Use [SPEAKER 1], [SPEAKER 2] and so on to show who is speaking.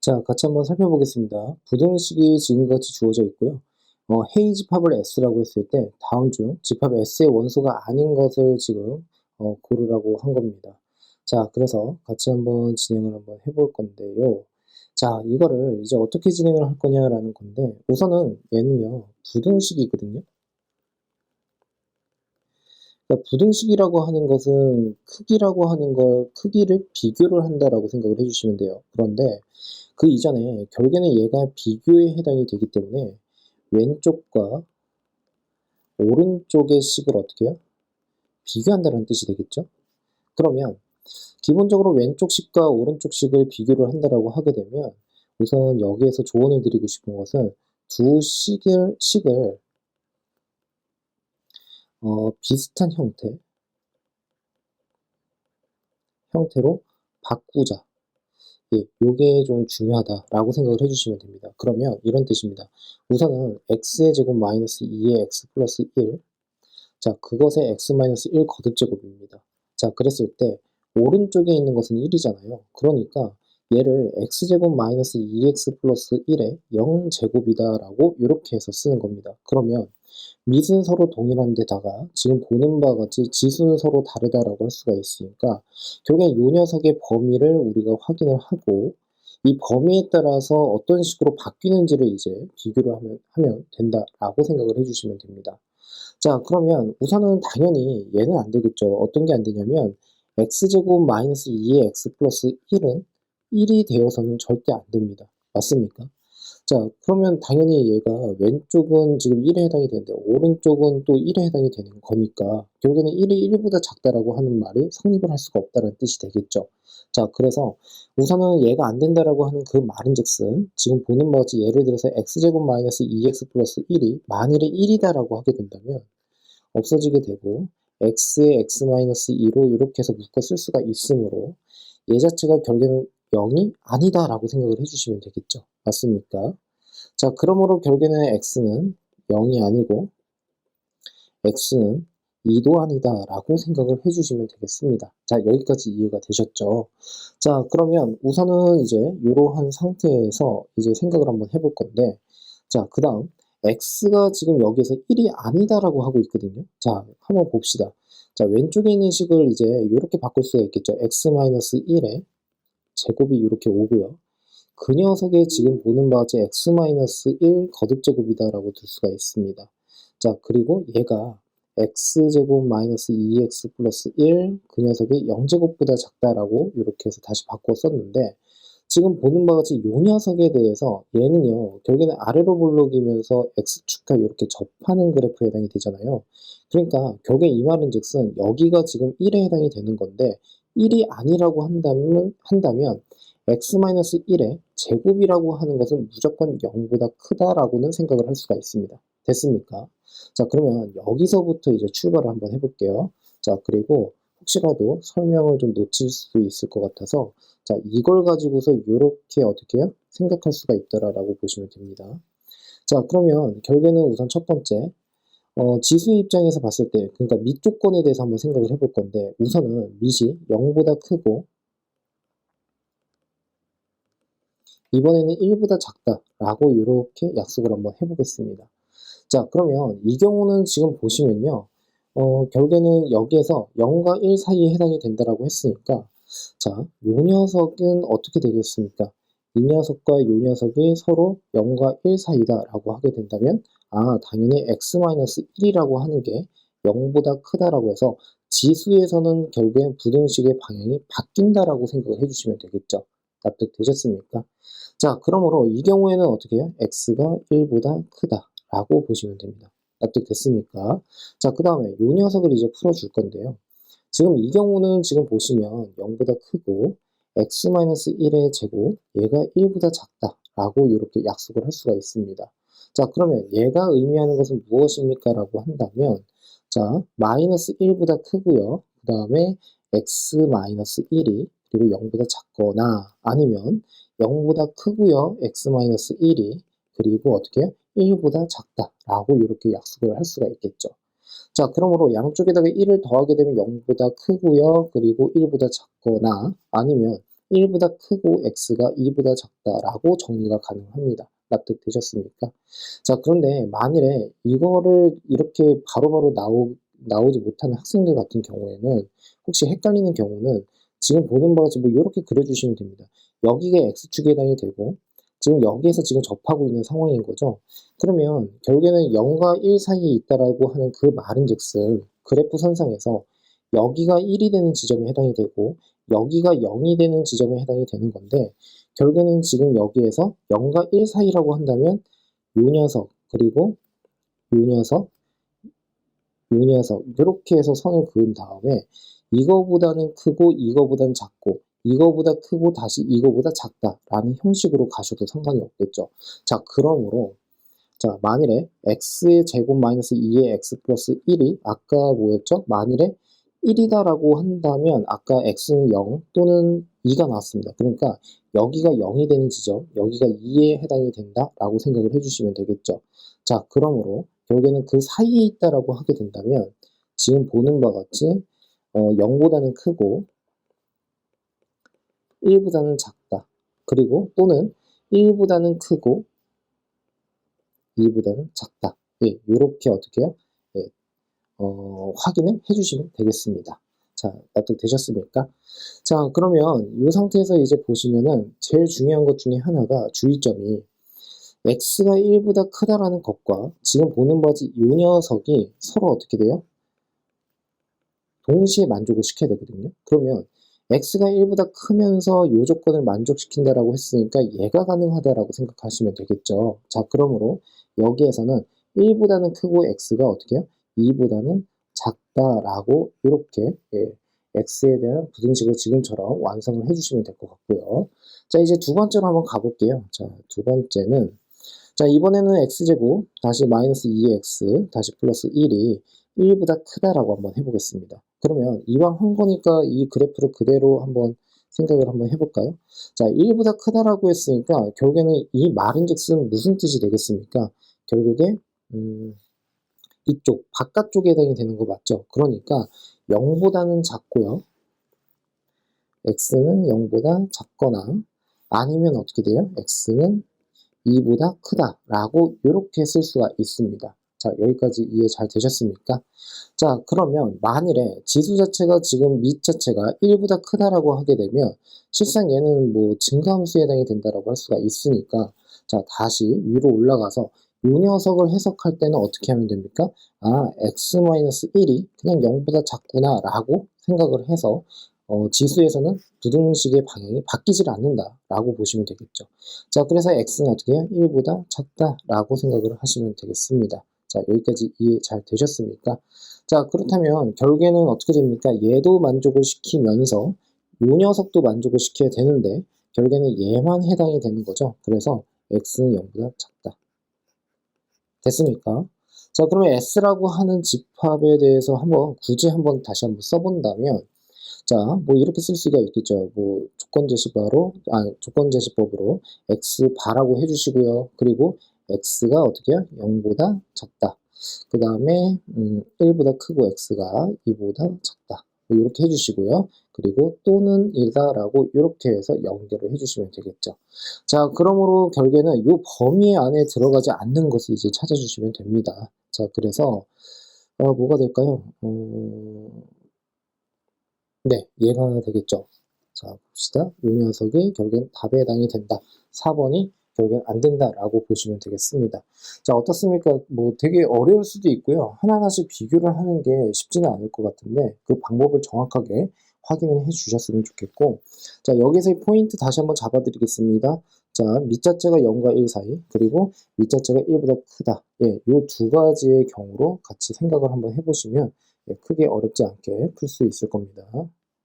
[SPEAKER 1] 자, 같이 한번 살펴보겠습니다. 부등식이 지금같이 주어져 있고요. 어, 헤이 집합을 S라고 했을 때 다음 중 집합 S의 원소가 아닌 것을 지금 어, 고르라고 한 겁니다. 자, 그래서 같이 한번 진행을 한번 해볼 건데요. 자, 이거를 이제 어떻게 진행을 할 거냐라는 건데 우선은 얘는요, 부등식이거든요. 그러니까 부등식이라고 하는 것은 크기라고 하는 걸 크기를 비교를 한다라고 생각을 해주시면 돼요. 그런데 그 이전에 결국에는 얘가 비교에 해당이 되기 때문에 왼쪽과 오른쪽의 식을 어떻게 해요? 비교한다는 뜻이 되겠죠? 그러면 기본적으로 왼쪽 식과 오른쪽 식을 비교를 한다라고 하게 되면 우선 여기에서 조언을 드리고 싶은 것은 두 식을, 식을 어, 비슷한 형태, 형태로 바꾸자. 예, 요게 좀 중요하다라고 생각을 해주시면 됩니다. 그러면 이런 뜻입니다. 우선은 x의 제곱 마이너스 2의 x 플러스 1. 자, 그것의 x 마이너스 1 거듭 제곱입니다. 자, 그랬을 때 오른쪽에 있는 것은 1이잖아요. 그러니까 얘를 x제곱 마이너스 2x 플러스 1의 0제곱이다라고 이렇게 해서 쓰는 겁니다. 그러면 밑은 서로 동일한 데다가 지금 보는 바와 같이 지수는 서로 다르다라고 할 수가 있으니까 결국엔 이 녀석의 범위를 우리가 확인을 하고 이 범위에 따라서 어떤 식으로 바뀌는지를 이제 비교를 하면, 하면 된다라고 생각을 해주시면 됩니다. 자 그러면 우선은 당연히 얘는 안 되겠죠. 어떤 게 안 되냐면 x제곱 마이너스 2의 x 플러스 1은 1이 되어서는 절대 안 됩니다. 맞습니까? 자, 그러면 당연히 얘가 왼쪽은 지금 1에 해당이 되는데 오른쪽은 또 1에 해당이 되는 거니까 결국에는 1이 1보다 작다라고 하는 말이 성립을 할 수가 없다는 뜻이 되겠죠. 자, 그래서 우선은 얘가 안 된다라고 하는 그 말인즉슨 지금 보는 바와 예를 들어서 x제곱 마이너스 2x 플러스 1이 만일에 1이다라고 하게 된다면 없어지게 되고 x에 x 마이너스 2로 이렇게 해서 묶어 쓸 수가 있으므로 얘 자체가 결국에는 0이 아니다라고 생각을 해주시면 되겠죠. 맞습니까? 자, 그러므로 결국에는 x는 0이 아니고 x는 2도 아니다 라고 생각을 해주시면 되겠습니다. 자, 여기까지 이해가 되셨죠? 자, 그러면 우선은 이제 이러한 상태에서 이제 생각을 한번 해볼 건데, 자, 그 다음, x가 지금 여기에서 1이 아니다라고 하고 있거든요. 자, 한번 봅시다. 자, 왼쪽에 있는 식을 이제 이렇게 바꿀 수가 있겠죠. x-1에 제곱이 이렇게 오고요. 그 녀석의 지금 보는 같이 x-1 거듭제곱이다라고 둘 수가 있습니다. 자, 그리고 얘가 x제곱 마이너스 2x 플러스 1, 그 녀석이 0제곱보다 작다라고 이렇게 해서 다시 바꿔 썼는데 지금 보는 바와 같이 이 녀석에 대해서 얘는요 결국에는 아래로 블록이면서 x축과 이렇게 접하는 그래프에 해당이 되잖아요 그러니까 결국에 이 말은 즉슨 여기가 지금 1에 해당이 되는 건데 1이 아니라고 한다면, 한다면 x-1의 제곱이라고 하는 것은 무조건 0보다 크다라고는 생각을 할 수가 있습니다. 됐습니까? 자, 그러면 여기서부터 이제 출발을 한번 해볼게요. 자, 그리고 혹시라도 설명을 좀 놓칠 수도 있을 것 같아서 자, 이걸 가지고서 이렇게 어떻게? 생각할 수가 있더라라고 보시면 됩니다. 자, 그러면 결국에는 우선 첫 번째 어, 지수의 입장에서 봤을 때, 그러니까 밑 조건에 대해서 한번 생각을 해볼 건데, 우선은 밑이 0보다 크고, 이번에는 1보다 작다라고 이렇게 약속을 한번 해보겠습니다. 자, 그러면 이 경우는 지금 보시면요. 어, 결국에는 여기에서 0과 1 사이에 해당이 된다라고 했으니까, 자, 요 녀석은 어떻게 되겠습니까? 이 녀석과 이 녀석이 서로 0과 1 사이다라고 하게 된다면, 아, 당연히 x-1이라고 하는 게 0보다 크다라고 해서 지수에서는 결국엔 부등식의 방향이 바뀐다라고 생각을 해주시면 되겠죠. 납득되셨습니까? 자, 그러므로 이 경우에는 어떻게 해요? x가 1보다 크다라고 보시면 됩니다. 납득됐습니까? 자, 그 다음에 이 녀석을 이제 풀어줄 건데요. 지금 이 경우는 지금 보시면 0보다 크고 x-1의 제곱, 얘가 1보다 작다라고 이렇게 약속을 할 수가 있습니다. 자, 그러면 얘가 의미하는 것은 무엇입니까? 라고 한다면, 자, 마이너스 1보다 크고요. 그 다음에 x 마이너스 1이 그리고 0보다 작거나 아니면 0보다 크고요. x-1이 그리고 어떻게 1보다 작다라고 이렇게 약속을 할 수가 있겠죠. 자, 그러므로 양쪽에다가 1을 더하게 되면 0보다 크고요. 그리고 1보다 작거나 아니면 1보다 크고 x가 2보다 작다라고 정리가 가능합니다. 납득되셨습니까? 자, 그런데 만일에 이거를 이렇게 바로바로 나오, 나오지 못하는 학생들 같은 경우에는 혹시 헷갈리는 경우는 지금 보는 바와 같이 뭐 이렇게 그려주시면 됩니다. 여기가 x축에 해당이 되고 지금 여기에서 지금 접하고 있는 상황인 거죠. 그러면 결국에는 0과 1 사이에 있다라고 하는 그 말은 즉슨 그래프 선상에서 여기가 1이 되는 지점에 해당이 되고 여기가 0이 되는 지점에 해당이 되는 건데 결국에는 지금 여기에서 0과 1 사이라고 한다면 요 녀석 그리고 요 녀석 요 녀석 이렇게 해서 선을 그은 다음에 이거보다는 크고 이거보다는 작고 이거보다 크고 다시 이거보다 작다라는 형식으로 가셔도 상관이 없겠죠. 자, 그러므로 자, 만일에 x의 제곱 마이너스 2의 x 플러스 1이 아까 뭐였죠? 만일에 1이다라고 한다면 아까 x는 0 또는 2가 나왔습니다. 그러니까 여기가 0이 되는 지점, 여기가 2에 해당이 된다라고 생각을 해주시면 되겠죠. 자, 그러므로 결국에는 그 사이에 있다라고 하게 된다면 지금 보는 바와 같이 어, 0보다는 크고 1보다는 작다. 그리고 또는 1보다는 크고 2보다는 작다. 예, 이렇게 어떻게 해요? 예, 어, 확인을 해주시면 되겠습니다. 자, 납득되셨습니까? 자, 그러면 이 상태에서 이제 보시면은 제일 중요한 것 중에 하나가 주의점이 x가 1보다 크다라는 것과 지금 보는 바지 이 녀석이 서로 어떻게 돼요? 동시에 만족을 시켜야 되거든요. 그러면 x가 1보다 크면서 이 조건을 만족시킨다라고 했으니까 얘가 가능하다라고 생각하시면 되겠죠. 자, 그러므로 여기에서는 1보다는 크고 x가 어떻게 해요? 2보다는 작다라고 이렇게 예, x에 대한 부등식을 지금처럼 완성을 해주시면 될 것 같고요. 자, 이제 두 번째로 한번 가볼게요. 자, 두 번째는 자, 이번에는 x제곱 다시 마이너스 2x 다시 플러스 1이 1보다 크다라고 한번 해보겠습니다. 그러면 이왕 한 거니까 이 그래프를 그대로 한번 생각을 한번 해볼까요? 자, 1보다 크다라고 했으니까 결국에는 이 말은 즉슨 무슨 뜻이 되겠습니까? 결국에 음, 이쪽 바깥쪽에 해당이 되는 거 맞죠? 그러니까 0보다는 작고요. x는 0보다 작거나 아니면 어떻게 돼요? x는 2보다 크다라고 이렇게 쓸 수가 있습니다. 자, 여기까지 이해 잘 되셨습니까? 자, 그러면 만일에 지수 자체가 지금 밑 자체가 1보다 크다라고 하게 되면 실상 얘는 뭐 증가함수에 해당이 된다라고 할 수가 있으니까 자, 다시 위로 올라가서 이 녀석을 해석할 때는 어떻게 하면 됩니까? 아, x-1이 그냥 0보다 작구나 라고 생각을 해서 어, 지수에서는 부등식의 방향이 바뀌질 않는다 라고 보시면 되겠죠. 자, 그래서 x는 어떻게 해요? 1보다 작다 라고 생각을 하시면 되겠습니다. 자, 여기까지 이해 잘 되셨습니까? 자, 그렇다면 결국에는 어떻게 됩니까? 얘도 만족을 시키면서 이 녀석도 만족을 시켜야 되는데 결국에는 얘만 해당이 되는 거죠. 그래서 x는 0보다 작다. 됐습니까? 자, 그러면 S라고 하는 집합에 대해서 한번 굳이 한번 다시 한번 써본다면 자, 뭐 이렇게 쓸 수가 있겠죠. 뭐 조건 제시바로 아 조건 제시법으로 x 바라고 해주시고요. 그리고 x가 어떻게 해요? 0보다 작다. 그 다음에 음, 1보다 크고 x가 2보다 작다. 이렇게 해주시고요. 그리고 또는 이다라고 이렇게 해서 연결을 해주시면 되겠죠. 자, 그러므로 결국에는 이 범위 안에 들어가지 않는 것을 이제 찾아주시면 됩니다. 자, 그래서 어, 뭐가 될까요? 어... 네, 얘가 되겠죠. 자, 봅시다. 이 녀석이 결국엔 답에 해당이 된다. 4번이 결국엔 안 된다라고 보시면 되겠습니다. 자, 어떻습니까? 뭐 되게 어려울 수도 있고요. 하나하나씩 비교를 하는 게 쉽지는 않을 것 같은데 그 방법을 정확하게 확인을 해 주셨으면 좋겠고 자, 여기서의 포인트 다시 한번 잡아 드리겠습니다. 자, 밑자체가 0과 1 사이 그리고 밑자체가 1보다 크다. 예, 이두 가지의 경우로 같이 생각을 한번 해보시면 예, 크게 어렵지 않게 풀 수 있을 겁니다.